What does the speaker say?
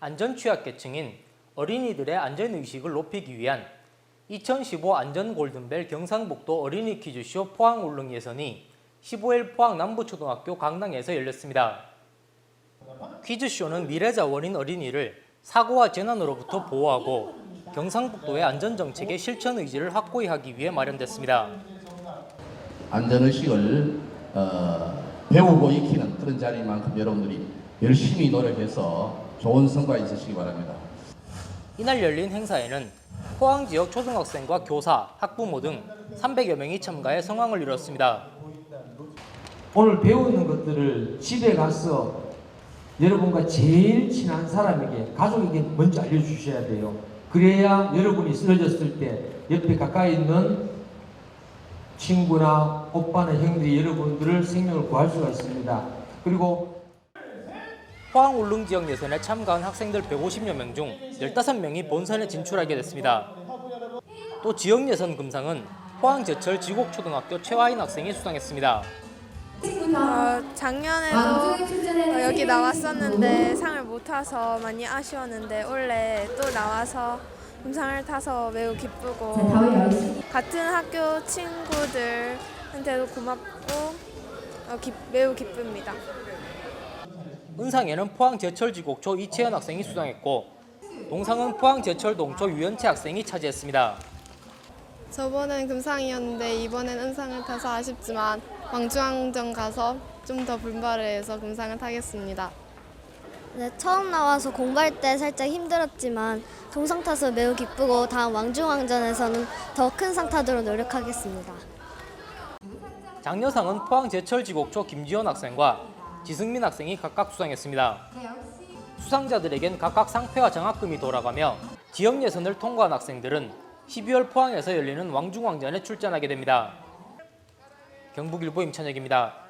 안전취약계층인 어린이들의 안전의식을 높이기 위한 2015 안전골든벨 경상북도 어린이 퀴즈쇼 포항 울릉 예선이 15일 포항 남부초등학교 강당에서 열렸습니다. 퀴즈쇼는 미래자원인 어린이를 사고와 재난으로부터 보호하고 경상북도의 안전정책의 실천 의지를 확고히 하기 위해 마련됐습니다. 안전의식을 어, 배우고 익히는 그런 자리인 만큼 여러분들이 열심히 노력해서 좋은 성과 있으시기 바랍니다. 이날 열린 행사에는 포항 지역 초등학생과 교사, 학부모 등 300여 명이 참가해 성황을 이뤘습니다. 오늘 배우는 것들을 집에 가서 여러분과 제일 친한 사람에게 가족에게 먼저 알려주셔야 돼요. 그래야 여러분이 쓰러졌을 때 옆에 가까이 있는 친구나 오빠나 형들이 여러분들을 생명을 구할 수가 있습니다. 그리고 포항 울릉 지역 예선에 참가한 학생들 150여 명 중 15명이 본선에 진출하게 됐습니다. 또 지역 예선 금상은 포항 제철 지곡초등학교 최화인 학생이 수상했습니다. 어, 작년에도 어, 여기 나왔었는데 상을 못 타서 많이 아쉬웠는데 올해 또 나와서 금상을 타서 매우 기쁘고 같은 학교 친구들한테도 고맙고 어, 기- 매우 기쁩니다. 은상에는 포항 제철 지곡초 이채연 학생이 수상했고 동상은 포항 제철 동초 유연채 학생이 차지했습니다. 저번엔 금상이었는데 이번엔 은상을 타서 아쉽지만 왕중왕전 가서 좀 더 분발을 해서 금상을 타겠습니다. 네, 처음 나와서 공부할 때 살짝 힘들었지만 동상 타서 매우 기쁘고 다음 왕중왕전에서는 더 큰 상 타도록 노력하겠습니다. 장려상은 포항 제철 지곡초 김지현 학생과 지승민 학생이 각각 수상했습니다. 수상자들에겐 각각 상패와 장학금이 돌아가며 지역 예선을 통과한 학생들은 12월 포항에서 열리는 왕중왕전에 출전하게 됩니다. 경북일보 임찬혁입니다.